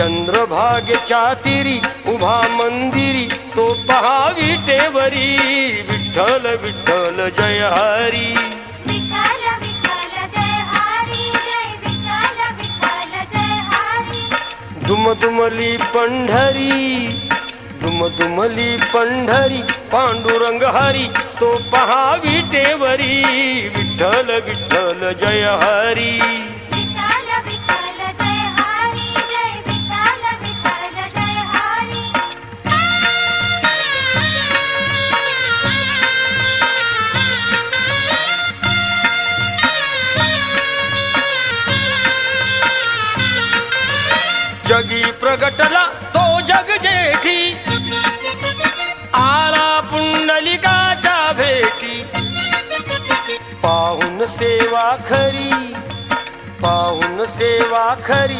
चंद्रभागेच्या तिरी उभा मंदिरी तो पहा विटेवरी विठ्ठल विठ्ठल जय हरी. विठ्ठल विठ्ठल जय हरी जय विठ्ठल विठ्ठल जय हरी. दुमदुमली पंढरी दुमदुमली पंढरी पांडुरंग हरी तो पहा विटेवरी विठ्ठल विठ्ठल जय हरी. जगी प्रगटला तो जग जेठी. आला पुंडलिकाच्या भेटी. पाहून सेवा खरी पाहून सेवा खरी.